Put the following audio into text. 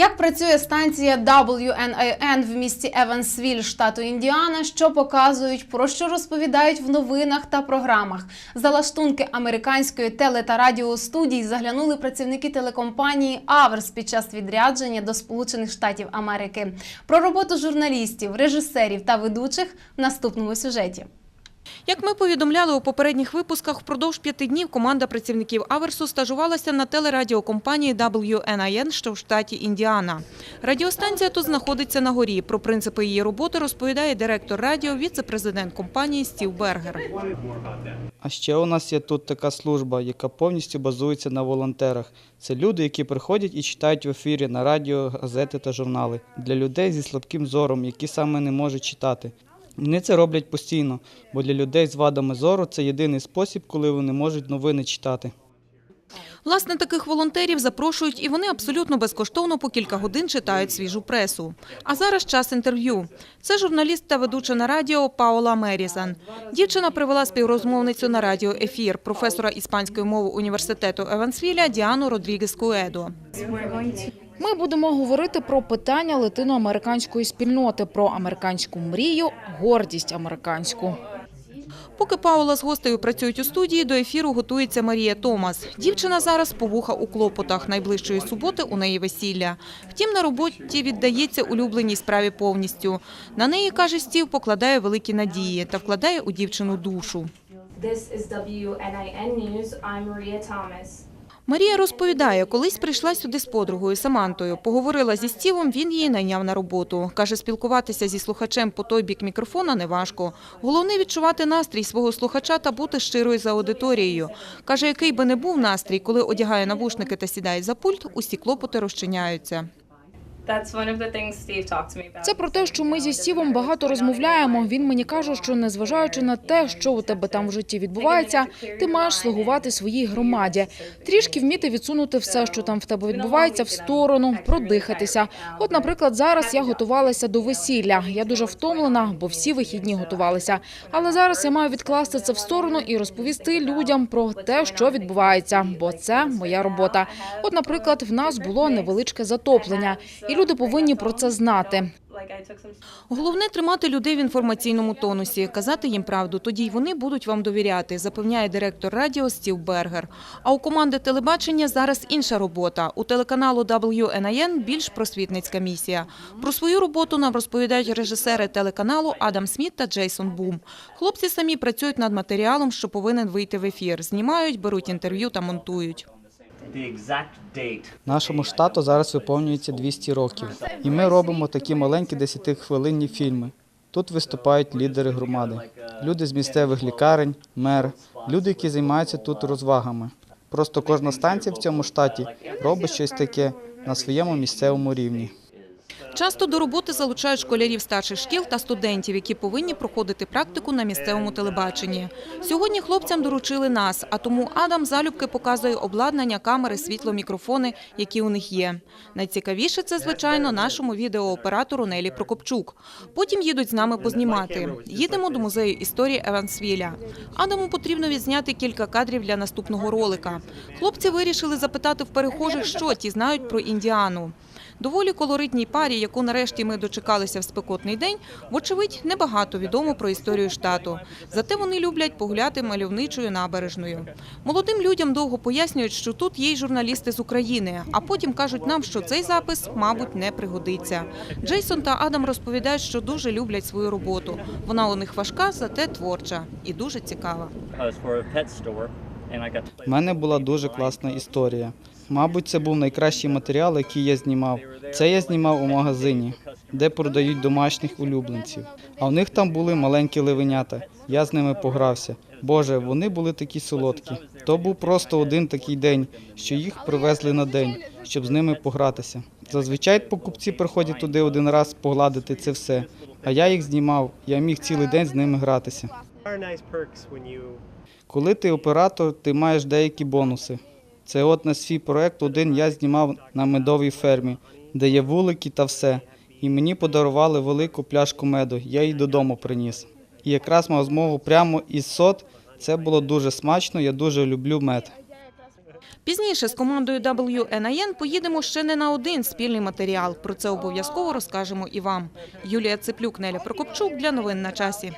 Як працює станція WNIN в місті Евансвіль, штату Індіана, що показують, про що розповідають в новинах та програмах. За лаштунки американської теле та радіостудій заглянули працівники телекомпанії Аверс під час відрядження до Сполучених Штатів Америки. Про роботу журналістів, режисерів та ведучих в наступному сюжеті. Як ми повідомляли у попередніх випусках, впродовж п'яти днів команда працівників Аверсу стажувалася на телерадіокомпанії WNIN, що в штаті Індіана. Радіостанція тут знаходиться на горі. Про принципи її роботи розповідає директор радіо, віце-президент компанії Стів Бергер. А ще у нас є тут така служба, яка повністю базується на волонтерах. Це люди, які приходять і читають в ефірі на радіо, газети та журнали для людей зі слабким зором, які саме не можуть читати. Вони це роблять постійно, бо для людей з вадами зору це єдиний спосіб, коли вони можуть новини читати. Власне, таких волонтерів запрошують, і вони абсолютно безкоштовно по кілька годин читають свіжу пресу. А зараз час інтерв'ю. Це журналіст та ведуча на радіо Паола Мерізан. Дівчина привела співрозмовницю на радіо ефір професора іспанської мови університету Евансвіля Діану Родрігес Куедо. Ми будемо говорити про питання латиноамериканської спільноти, про американську мрію, гордість американську. Поки Паула з гостею працюють у студії, до ефіру готується Марія Томас. Дівчина зараз повуха у клопотах. Найближчої суботи у неї весілля. Втім, на роботі віддається улюбленій справі повністю. На неї, каже Стів, покладає великі надії та вкладає у дівчину душу. This is WNIN News. I'm Maria Thomas. Марія розповідає, колись прийшла сюди з подругою Самантою. Поговорила зі Стівом, він її найняв на роботу. Каже, спілкуватися зі слухачем по той бік мікрофона неважко. Головне відчувати настрій свого слухача та бути щирою за аудиторією. Каже, який би не був настрій, коли одягає навушники та сідає за пульт, усі клопоти розчиняються. Це про те, що ми зі Стівом багато розмовляємо. Він мені каже, що незважаючи на те, що у тебе там в житті відбувається, ти маєш слугувати своїй громаді, трішки вміти відсунути все, що там в тебе відбувається, в сторону, продихатися. От, наприклад, зараз я готувалася до весілля. Я дуже втомлена, бо всі вихідні готувалися. Але зараз я маю відкласти це в сторону і розповісти людям про те, що відбувається, бо це моя робота. От, наприклад, в нас було невеличке затоплення, і люди повинні про це знати. Головне тримати людей в інформаційному тонусі, казати їм правду, тоді й вони будуть вам довіряти, запевняє директор радіо Стів Бергер. А у команди телебачення зараз інша робота. У телеканалу WNIN більш просвітницька місія. Про свою роботу нам розповідають режисери телеканалу Адам Сміт та Джейсон Бум. Хлопці самі працюють над матеріалом, що повинен вийти в ефір. Знімають, беруть інтерв'ю та монтують. Нашому штату зараз виповнюється 200 років, і ми робимо такі маленькі 10-хвилинні фільми. Тут виступають лідери громади, люди з місцевих лікарень, мер, люди, які займаються тут розвагами. Просто кожна станція в цьому штаті робить щось таке на своєму місцевому рівні. Часто до роботи залучають школярів старших шкіл та студентів, які повинні проходити практику на місцевому телебаченні. Сьогодні хлопцям доручили нас, а тому Адам залюбки показує обладнання, камери, світло, мікрофони, які у них є. Найцікавіше це, звичайно, нашому відеооператору Нелі Прокопчук. Потім їдуть з нами познімати. Їдемо до музею історії Евансвіля. Адаму потрібно відзняти кілька кадрів для наступного ролика. Хлопці вирішили запитати в перехожих, що ті знають про Індіану. Доволі колоритній парі, яку нарешті ми дочекалися в спекотний день, вочевидь, небагато відомо про історію штату. Зате вони люблять погуляти мальовничою набережною. Молодим людям довго пояснюють, що тут є й журналісти з України, а потім кажуть нам, що цей запис, мабуть, не пригодиться. Джейсон та Адам розповідають, що дуже люблять свою роботу. Вона у них важка, зате творча і дуже цікава. У мене була дуже класна історія. Мабуть, це був найкращий матеріал, який я знімав. Це я знімав у магазині, де продають домашніх улюбленців. А в них там були маленькі ливенята. Я з ними погрався. Боже, вони були такі солодкі. То був просто один такий день, що їх привезли на день, щоб з ними погратися. Зазвичай покупці приходять туди один раз погладити це все. А я їх знімав, я міг цілий день з ними гратися. Коли ти оператор, ти маєш деякі бонуси. Це от на свій проект один я знімав на медовій фермі, де є вулики та все. І мені подарували велику пляшку меду, я її додому приніс. І якраз мав змогу прямо із сот. Це було дуже смачно, я дуже люблю мед. Пізніше з командою WNIN поїдемо ще не на один спільний матеріал. Про це обов'язково розкажемо і вам. Юлія Циплюк, Неля Прокопчук для новин на часі.